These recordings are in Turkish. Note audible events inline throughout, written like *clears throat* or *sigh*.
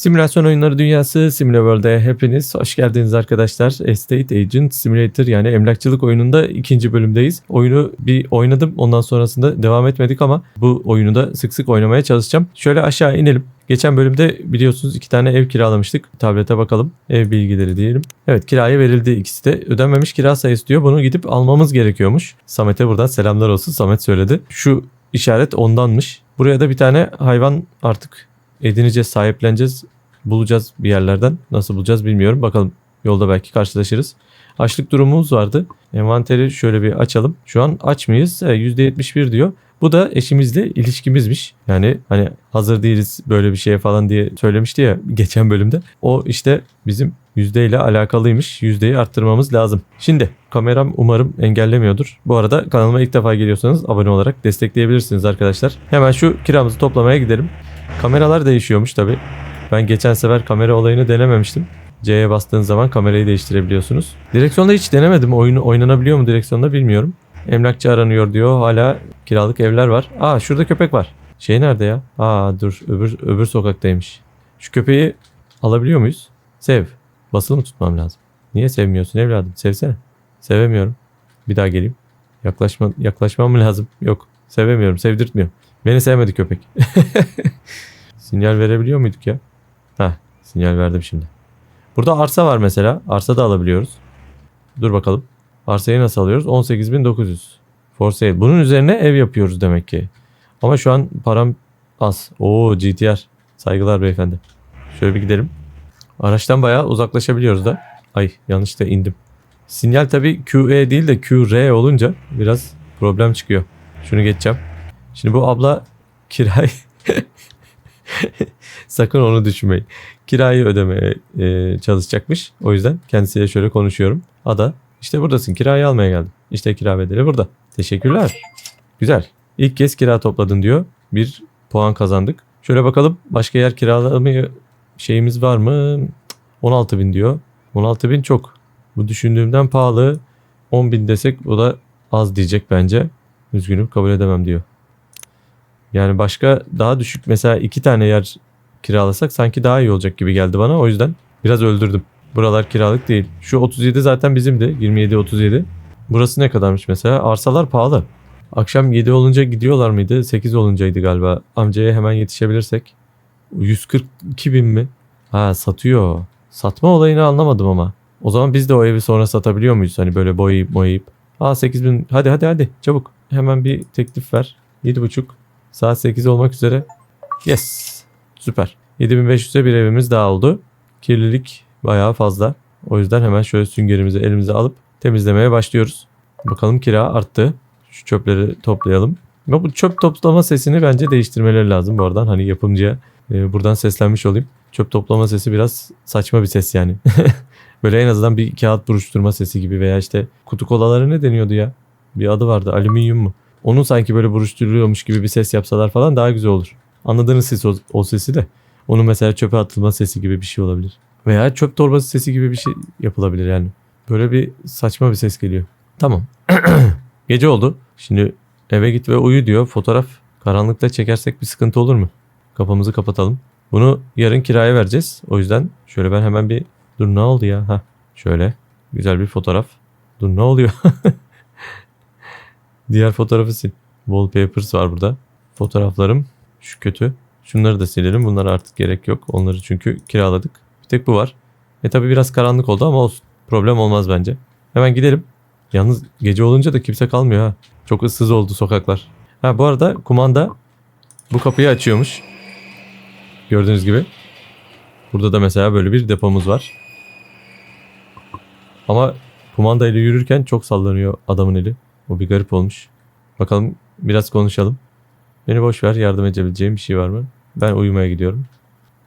Simülasyon oyunları dünyası SimulaWorld'e hepiniz hoş geldiniz arkadaşlar. Estate Agent Simulator yani emlakçılık oyununda ikinci bölümdeyiz. Oyunu bir oynadım ondan sonrasında devam etmedik ama bu oyunu da sık sık oynamaya çalışacağım. Şöyle aşağı inelim. Geçen bölümde biliyorsunuz iki tane ev kiralamıştık. Tablete bakalım. Ev bilgileri diyelim. Evet kiraya verildi ikisi de. Ödenmemiş kira sayısı diyor. Bunu gidip almamız gerekiyormuş. Samet'e buradan selamlar olsun. Samet söyledi. Şu işaret ondanmış. Buraya da bir tane hayvan artık edineceğiz, sahipleneceğiz, bulacağız bir yerlerden. Nasıl bulacağız bilmiyorum. Bakalım yolda belki karşılaşırız. Açlık durumumuz vardı. Envanteri şöyle bir açalım. Şu an aç mıyız? E, %71 diyor. Bu da eşimizle ilişkimizmiş. Yani hani hazır değiliz böyle bir şeye falan diye söylemişti ya geçen bölümde. O işte bizim yüzdeyle alakalıymış. Yüzdeyi arttırmamız lazım. Şimdi kameram umarım engellemiyordur. Bu arada kanalıma ilk defa geliyorsanız abone olarak destekleyebilirsiniz arkadaşlar. Hemen şu kiramızı toplamaya gidelim. Kameralar değişiyormuş tabi. Ben geçen sefer kamera olayını denememiştim. C'ye bastığın zaman kamerayı değiştirebiliyorsunuz. Direksiyonda hiç denemedim. Oyunu oynanabiliyor mu direksiyonda bilmiyorum. Emlakçı aranıyor diyor. Hala kiralık evler var. Aa şurada köpek var. Şey nerede ya? Aa dur öbür öbür sokaktaymış. Şu köpeği alabiliyor muyuz? Sev. Basılı mı tutmam lazım? Niye sevmiyorsun evladım? Sevsene. Sevemiyorum. Bir daha geleyim. Yaklaşma, yaklaşmam mı lazım? Yok. Sevemiyorum. Sevdirtmiyor. Beni sevmedi köpek. *laughs* sinyal verebiliyor muyduk ya? Heh, sinyal verdim şimdi. Burada arsa var mesela. Arsa da alabiliyoruz. Dur bakalım. Arsayı nasıl alıyoruz? 18.900. For sale. Bunun üzerine ev yapıyoruz demek ki. Ama şu an param az. Oo GTR. Saygılar beyefendi. Şöyle bir gidelim. Araçtan bayağı uzaklaşabiliyoruz da. Ay yanlışlıkla indim. Sinyal tabii QE değil de QR olunca biraz problem çıkıyor. Şunu geçeceğim. Şimdi bu abla *laughs* kirayı sakın onu düşünmeyin. Kirayı ödemeye e, çalışacakmış. O yüzden kendisiyle şöyle konuşuyorum. Ada işte buradasın kirayı almaya geldim. İşte kira bedeli burada. Teşekkürler. Güzel. İlk kez kira topladın diyor. Bir puan kazandık. Şöyle bakalım başka yer kiralamaya şeyimiz var mı? 16 bin diyor. 16 bin çok. Bu düşündüğümden pahalı. 10 bin desek o da az diyecek bence. Üzgünüm kabul edemem diyor. Yani başka daha düşük mesela iki tane yer kiralasak sanki daha iyi olacak gibi geldi bana. O yüzden biraz öldürdüm. Buralar kiralık değil. Şu 37 zaten bizimdi. 27-37. Burası ne kadarmış mesela? Arsalar pahalı. Akşam 7 olunca gidiyorlar mıydı? 8 oluncaydı galiba. Amcaya hemen yetişebilirsek. 142 bin mi? Ha satıyor. Satma olayını anlamadım ama. O zaman biz de o evi sonra satabiliyor muyuz? Hani böyle boyayıp boyayıp. Aa 8 bin. Hadi hadi hadi çabuk. Hemen bir teklif ver. 7.5. Saat 8 olmak üzere. Yes. Süper. 7500'e bir evimiz daha oldu. Kirlilik bayağı fazla. O yüzden hemen şöyle süngerimizi elimize alıp temizlemeye başlıyoruz. Bakalım kira arttı. Şu çöpleri toplayalım. Ama bu çöp toplama sesini bence değiştirmeleri lazım bu aradan. Hani yapımcıya e, buradan seslenmiş olayım. Çöp toplama sesi biraz saçma bir ses yani. *laughs* Böyle en azından bir kağıt buruşturma sesi gibi veya işte kutu kolaları ne deniyordu ya? Bir adı vardı alüminyum mu? Onun sanki böyle buruşturuyormuş gibi bir ses yapsalar falan daha güzel olur. Anladığınız ses o, o sesi de. Onun mesela çöpe atılma sesi gibi bir şey olabilir. Veya çöp torbası sesi gibi bir şey yapılabilir yani. Böyle bir saçma bir ses geliyor. Tamam. *clears throat* Gece oldu. Şimdi eve git ve uyu diyor. Fotoğraf karanlıkta çekersek bir sıkıntı olur mu? Kapımızı kapatalım. Bunu yarın kiraya vereceğiz. O yüzden şöyle ben hemen bir dur ne oldu ya? Ha şöyle güzel bir fotoğraf. Dur ne oluyor? *laughs* Diğer fotoğrafı sil. Wallpapers var burada. Fotoğraflarım şu kötü. Şunları da silelim. Bunlara artık gerek yok. Onları çünkü kiraladık. Bir tek bu var. E tabi biraz karanlık oldu ama olsun. Problem olmaz bence. Hemen gidelim. Yalnız gece olunca da kimse kalmıyor ha. Çok ıssız oldu sokaklar. Ha bu arada kumanda bu kapıyı açıyormuş. Gördüğünüz gibi. Burada da mesela böyle bir depomuz var. Ama kumanda ile yürürken çok sallanıyor adamın eli. O bir garip olmuş. Bakalım biraz konuşalım. Beni boş ver yardım edebileceğim bir şey var mı? Ben uyumaya gidiyorum.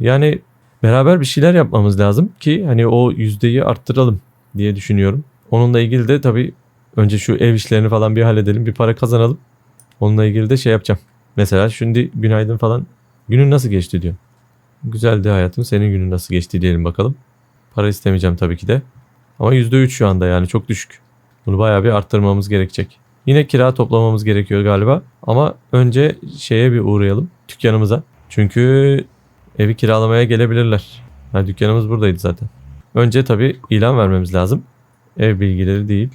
Yani beraber bir şeyler yapmamız lazım ki hani o yüzdeyi arttıralım diye düşünüyorum. Onunla ilgili de tabii önce şu ev işlerini falan bir halledelim. Bir para kazanalım. Onunla ilgili de şey yapacağım. Mesela şimdi günaydın falan. Günün nasıl geçti diyor. Güzeldi hayatım. Senin günün nasıl geçti diyelim bakalım. Para istemeyeceğim tabii ki de. Ama %3 şu anda yani çok düşük. Bunu bayağı bir arttırmamız gerekecek. Yine kira toplamamız gerekiyor galiba. Ama önce şeye bir uğrayalım. Dükkanımıza. Çünkü evi kiralamaya gelebilirler. Ha, dükkanımız buradaydı zaten. Önce tabii ilan vermemiz lazım. Ev bilgileri değil.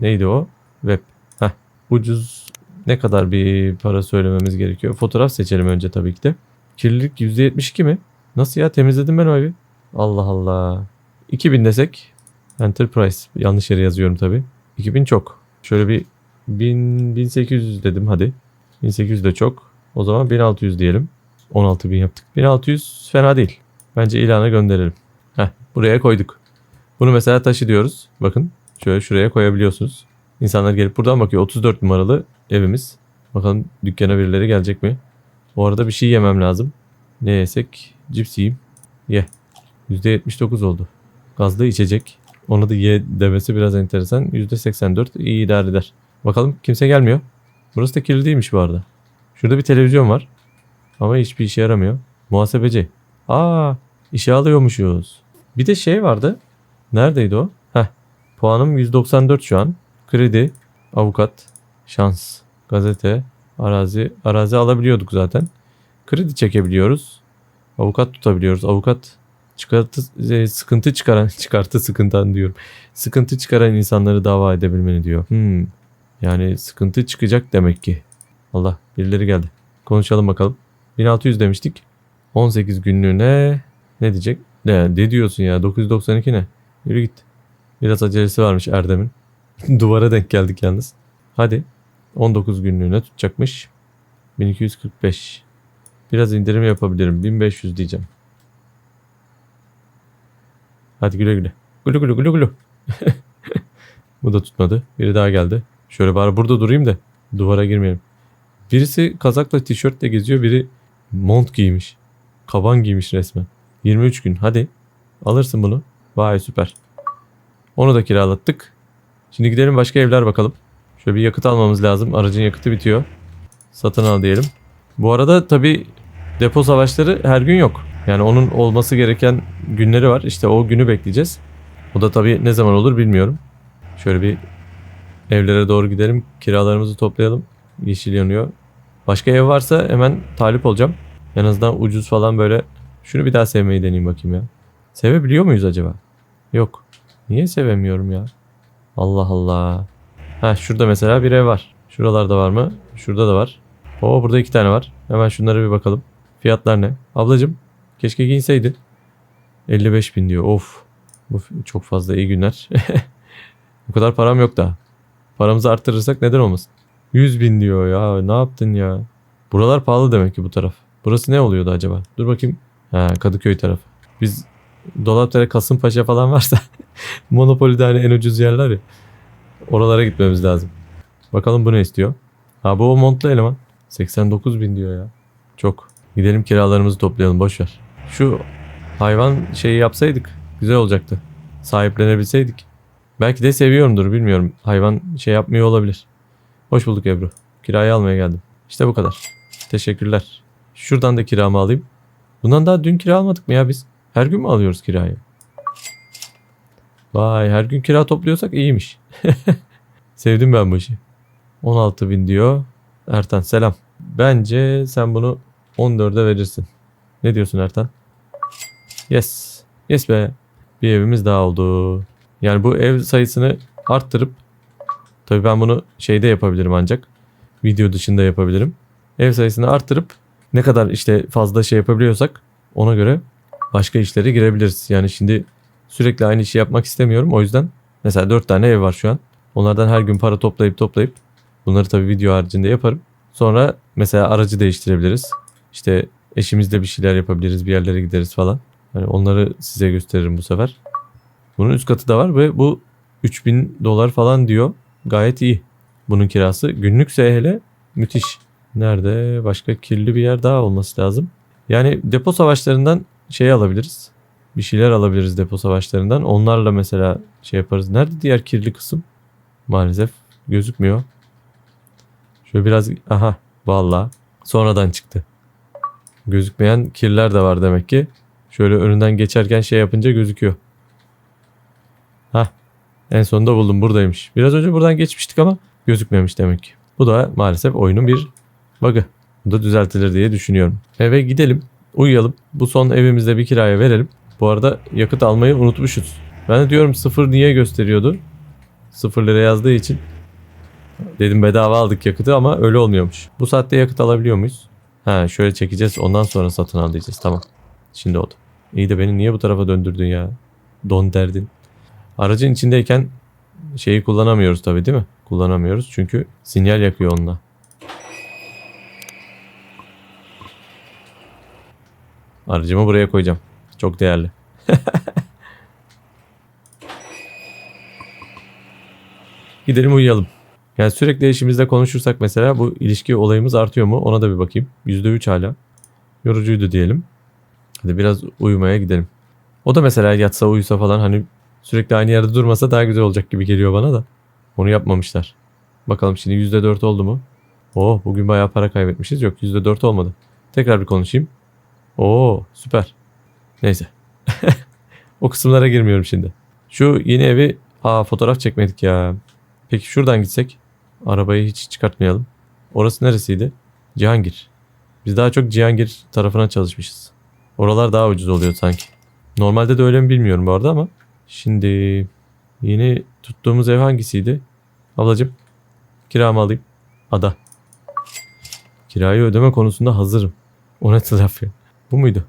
Neydi o? Web. Heh. Ucuz ne kadar bir para söylememiz gerekiyor? Fotoğraf seçelim önce tabii ki de. Kirlilik %72 mi? Nasıl ya temizledim ben o evi. Allah Allah. 2000 desek. Enterprise. Yanlış yere yazıyorum tabii. 2000 çok. Şöyle bir 1000, 1800 dedim hadi. 1800 de çok. O zaman 1600 diyelim. 16000 yaptık. 1600 fena değil. Bence ilana gönderelim. Heh, buraya koyduk. Bunu mesela taşı diyoruz. Bakın şöyle şuraya koyabiliyorsunuz. İnsanlar gelip buradan bakıyor. 34 numaralı evimiz. Bakalım dükkana birileri gelecek mi? Bu arada bir şey yemem lazım. Ne yesek? Cips yiyeyim. Ye. %79 oldu. Gazlı içecek. Onu da ye demesi biraz enteresan. %84 iyi idare eder. Bakalım kimse gelmiyor. Burası da kirli değilmiş bu arada. Şurada bir televizyon var. Ama hiçbir işe yaramıyor. Muhasebeci. Aa, işe alıyormuşuz. Bir de şey vardı. Neredeydi o? Heh. Puanım 194 şu an. Kredi, avukat, şans, gazete, arazi. Arazi alabiliyorduk zaten. Kredi çekebiliyoruz. Avukat tutabiliyoruz. Avukat çıkartı e, sıkıntı çıkaran *laughs* çıkartı sıkıntıdan diyorum. Sıkıntı çıkaran insanları dava edebilmeni diyor. Hmm. Yani sıkıntı çıkacak demek ki. Allah birileri geldi. Konuşalım bakalım. 1600 demiştik. 18 günlüğüne ne diyecek? Ne, ne diyorsun ya 992 ne? Yürü git. Biraz acelesi varmış Erdem'in. *laughs* Duvara denk geldik yalnız. Hadi. 19 günlüğüne tutacakmış. 1245. Biraz indirim yapabilirim. 1500 diyeceğim. Hadi güle güle. Güle güle güle güle. *laughs* Bu da tutmadı. Biri daha geldi. Şöyle bari burada durayım da duvara girmeyelim. Birisi kazakla tişörtle geziyor. Biri mont giymiş. Kaban giymiş resmen. 23 gün. Hadi. Alırsın bunu. Vay süper. Onu da kiralattık. Şimdi gidelim başka evler bakalım. Şöyle bir yakıt almamız lazım. Aracın yakıtı bitiyor. Satın al diyelim. Bu arada tabi depo savaşları her gün yok. Yani onun olması gereken günleri var. İşte o günü bekleyeceğiz. O da tabi ne zaman olur bilmiyorum. Şöyle bir evlere doğru gidelim. Kiralarımızı toplayalım. Yeşil yanıyor. Başka ev varsa hemen talip olacağım. En azından ucuz falan böyle. Şunu bir daha sevmeyi deneyeyim bakayım ya. Sevebiliyor muyuz acaba? Yok. Niye sevemiyorum ya? Allah Allah. Ha şurada mesela bir ev var. Şuralarda var mı? Şurada da var. Oo burada iki tane var. Hemen şunlara bir bakalım. Fiyatlar ne? Ablacım keşke giyinseydin. 55 bin diyor. Of. Bu çok fazla iyi günler. *laughs* Bu kadar param yok daha. Paramızı arttırırsak neden olmasın? 100 bin diyor ya. Ne yaptın ya? Buralar pahalı demek ki bu taraf. Burası ne oluyordu acaba? Dur bakayım. Ha Kadıköy tarafı. Biz Dolapdere Kasımpaşa falan varsa *laughs* Monopoly'de hani en ucuz yerler ya. Oralara gitmemiz lazım. Bakalım bu ne istiyor? Ha bu o montlu eleman. 89 bin diyor ya. Çok. Gidelim kiralarımızı toplayalım boş ver. Şu hayvan şeyi yapsaydık güzel olacaktı. Sahiplenebilseydik. Belki de seviyorumdur bilmiyorum. Hayvan şey yapmıyor olabilir. Hoş bulduk Ebru. Kirayı almaya geldim. İşte bu kadar. Teşekkürler. Şuradan da kiramı alayım. Bundan daha dün kira almadık mı ya biz? Her gün mü alıyoruz kirayı? Vay her gün kira topluyorsak iyiymiş. *laughs* Sevdim ben bu işi. 16 bin diyor. Ertan selam. Bence sen bunu 14'e verirsin. Ne diyorsun Ertan? Yes. Yes be. Bir evimiz daha oldu. Yani bu ev sayısını arttırıp tabii ben bunu şeyde yapabilirim ancak. Video dışında yapabilirim. Ev sayısını arttırıp ne kadar işte fazla şey yapabiliyorsak ona göre başka işlere girebiliriz. Yani şimdi sürekli aynı işi yapmak istemiyorum. O yüzden mesela 4 tane ev var şu an. Onlardan her gün para toplayıp toplayıp bunları tabii video haricinde yaparım. Sonra mesela aracı değiştirebiliriz. İşte eşimizle bir şeyler yapabiliriz, bir yerlere gideriz falan. Hani onları size gösteririm bu sefer. Bunun üst katı da var ve bu 3000 dolar falan diyor. Gayet iyi. Bunun kirası. Günlükse hele müthiş. Nerede? Başka kirli bir yer daha olması lazım. Yani depo savaşlarından şey alabiliriz. Bir şeyler alabiliriz depo savaşlarından. Onlarla mesela şey yaparız. Nerede diğer kirli kısım? Maalesef gözükmüyor. Şöyle biraz aha valla sonradan çıktı. Gözükmeyen kirler de var demek ki. Şöyle önünden geçerken şey yapınca gözüküyor. Hah en sonunda buldum buradaymış. Biraz önce buradan geçmiştik ama gözükmemiş demek ki. Bu da maalesef oyunun bir bug'ı. Bu da düzeltilir diye düşünüyorum. Eve gidelim. Uyuyalım. Bu son evimizde bir kiraya verelim. Bu arada yakıt almayı unutmuşuz. Ben de diyorum sıfır niye gösteriyordu? Sıfır lira yazdığı için. Dedim bedava aldık yakıtı ama öyle olmuyormuş. Bu saatte yakıt alabiliyor muyuz? Ha şöyle çekeceğiz ondan sonra satın al diyeceğiz. Tamam. Şimdi oldu. İyi de beni niye bu tarafa döndürdün ya? Don derdin. Aracın içindeyken şeyi kullanamıyoruz tabii değil mi? Kullanamıyoruz çünkü sinyal yakıyor onunla. Aracımı buraya koyacağım. Çok değerli. *laughs* Gidelim uyuyalım. Yani sürekli eşimizle konuşursak mesela bu ilişki olayımız artıyor mu? Ona da bir bakayım. %3 hala. Yorucuydu diyelim. Hadi biraz uyumaya gidelim. O da mesela yatsa uyusa falan hani sürekli aynı yerde durmasa daha güzel olacak gibi geliyor bana da. Onu yapmamışlar. Bakalım şimdi %4 oldu mu? Oo bugün bayağı para kaybetmişiz. Yok %4 olmadı. Tekrar bir konuşayım. Oo süper. Neyse. *laughs* o kısımlara girmiyorum şimdi. Şu yeni evi aa fotoğraf çekmedik ya. Peki şuradan gitsek? Arabayı hiç çıkartmayalım. Orası neresiydi? Cihangir. Biz daha çok Cihangir tarafına çalışmışız. Oralar daha ucuz oluyor sanki. Normalde de öyle mi bilmiyorum bu arada ama. Şimdi yeni tuttuğumuz ev hangisiydi? Ablacım kiramı alayım. Ada. Kirayı ödeme konusunda hazırım. O ne taraf ya? Bu muydu?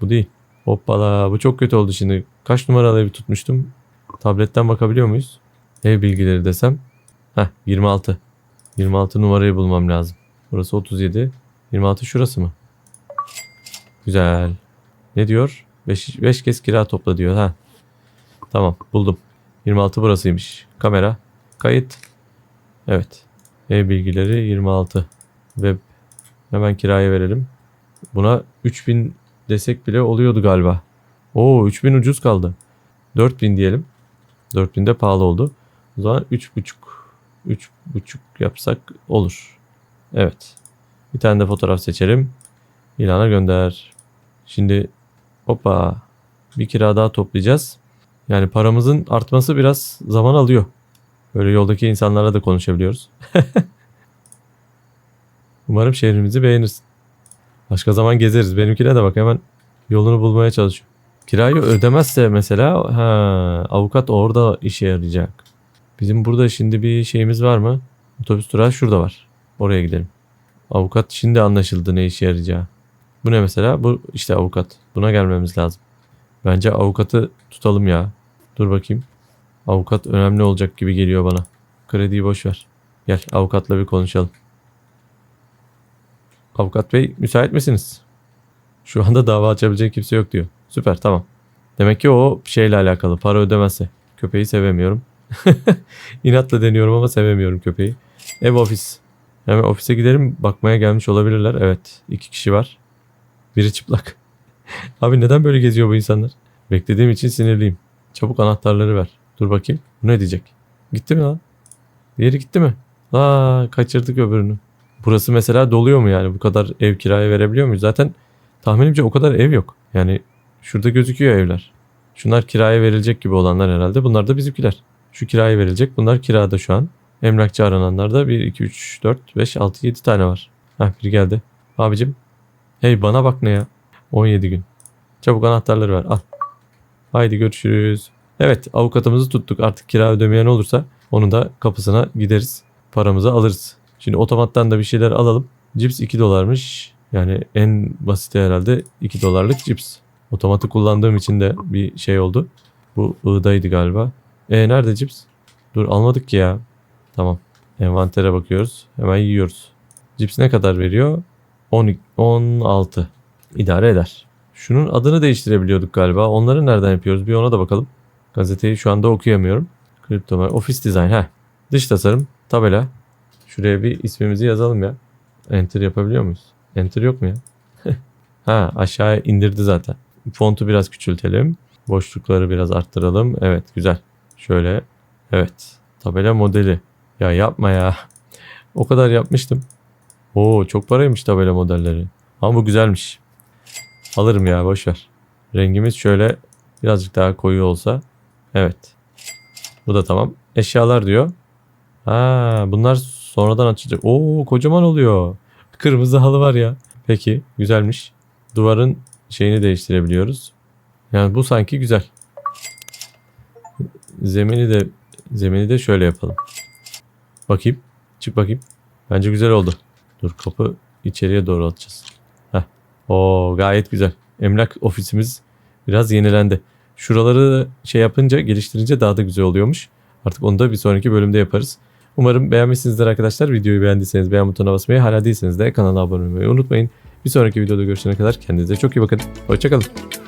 Bu değil. Hoppala bu çok kötü oldu şimdi. Kaç numaralı evi tutmuştum? Tabletten bakabiliyor muyuz? Ev bilgileri desem. Heh 26. 26 numarayı bulmam lazım. Burası 37. 26 şurası mı? Güzel. Ne diyor? 5 5 kez kira topla diyor. Ha. Tamam buldum. 26 burasıymış. Kamera. Kayıt. Evet. Ev bilgileri 26. Web. Hemen kiraya verelim. Buna 3000 desek bile oluyordu galiba. Oo 3000 ucuz kaldı. 4000 diyelim. 4000 de pahalı oldu. O zaman 3.5 3.5 yapsak olur. Evet. Bir tane de fotoğraf seçelim. İlana gönder. Şimdi hoppa bir kira daha toplayacağız. Yani paramızın artması biraz zaman alıyor. Böyle yoldaki insanlarla da konuşabiliyoruz. *laughs* Umarım şehrimizi beğenirsin. Başka zaman gezeriz. Benimkine de bak hemen yolunu bulmaya çalışıyor. Kirayı ödemezse mesela ha, avukat orada işe yarayacak. Bizim burada şimdi bir şeyimiz var mı? Otobüs durağı şurada var. Oraya gidelim. Avukat şimdi anlaşıldı ne işe yarayacağı. Bu ne mesela? Bu işte avukat. Buna gelmemiz lazım. Bence avukatı tutalım ya. Dur bakayım. Avukat önemli olacak gibi geliyor bana. Krediyi boş ver. Gel avukatla bir konuşalım. Avukat bey müsait misiniz? Şu anda dava açabilecek kimse yok diyor. Süper tamam. Demek ki o şeyle alakalı para ödemezse. Köpeği sevemiyorum. *laughs* İnatla deniyorum ama sevemiyorum köpeği. Ev ofis. Hemen ofise gidelim bakmaya gelmiş olabilirler. Evet iki kişi var. Biri çıplak. *laughs* Abi neden böyle geziyor bu insanlar? Beklediğim için sinirliyim. Çabuk anahtarları ver. Dur bakayım. Bu ne diyecek? Gitti mi lan? Diğeri gitti mi? Aa kaçırdık öbürünü. Burası mesela doluyor mu yani? Bu kadar ev kiraya verebiliyor muyuz? Zaten tahminimce o kadar ev yok. Yani şurada gözüküyor evler. Şunlar kiraya verilecek gibi olanlar herhalde. Bunlar da bizimkiler. Şu kiraya verilecek. Bunlar kirada şu an. Emlakçı arananlar da 1, 2, 3, 4, 5, 6, 7 tane var. Heh biri geldi. Abicim. Hey bana bak ne ya. 17 gün. Çabuk anahtarları ver. Al. Haydi görüşürüz. Evet avukatımızı tuttuk. Artık kira ödemeyen olursa onun da kapısına gideriz. Paramızı alırız. Şimdi otomattan da bir şeyler alalım. Cips 2 dolarmış. Yani en basiti herhalde 2 dolarlık cips. Otomatı kullandığım için de bir şey oldu. Bu I'daydı galiba. E nerede cips? Dur almadık ki ya. Tamam. Envantere bakıyoruz. Hemen yiyoruz. Cips ne kadar veriyor? 10, 16. İdare eder. Şunun adını değiştirebiliyorduk galiba. Onları nereden yapıyoruz? Bir ona da bakalım. Gazeteyi şu anda okuyamıyorum. Kripto Office Design. Heh. Dış tasarım. Tabela. Şuraya bir ismimizi yazalım ya. Enter yapabiliyor muyuz? Enter yok mu ya? *laughs* ha aşağıya indirdi zaten. Fontu biraz küçültelim. Boşlukları biraz arttıralım. Evet güzel. Şöyle. Evet. Tabela modeli. Ya yapma ya. *laughs* O kadar yapmıştım. Oo çok paraymış tabela modelleri. Ama bu güzelmiş. Alırım ya boş ver. Rengimiz şöyle birazcık daha koyu olsa. Evet. Bu da tamam. Eşyalar diyor. Ha bunlar sonradan açacak. Oo kocaman oluyor. Kırmızı halı var ya. Peki güzelmiş. duvarın şeyini değiştirebiliyoruz. Yani bu sanki güzel. Zemini de zemini de şöyle yapalım. Bakayım. Çık bakayım. Bence güzel oldu. Dur kapı içeriye doğru atacağız. Oo gayet güzel. Emlak ofisimiz biraz yenilendi. Şuraları şey yapınca geliştirince daha da güzel oluyormuş. Artık onu da bir sonraki bölümde yaparız. Umarım beğenmişsinizdir arkadaşlar. Videoyu beğendiyseniz beğen butonuna basmayı, hala değilseniz de kanala abone olmayı unutmayın. Bir sonraki videoda görüşene kadar kendinize çok iyi bakın. Hoşçakalın.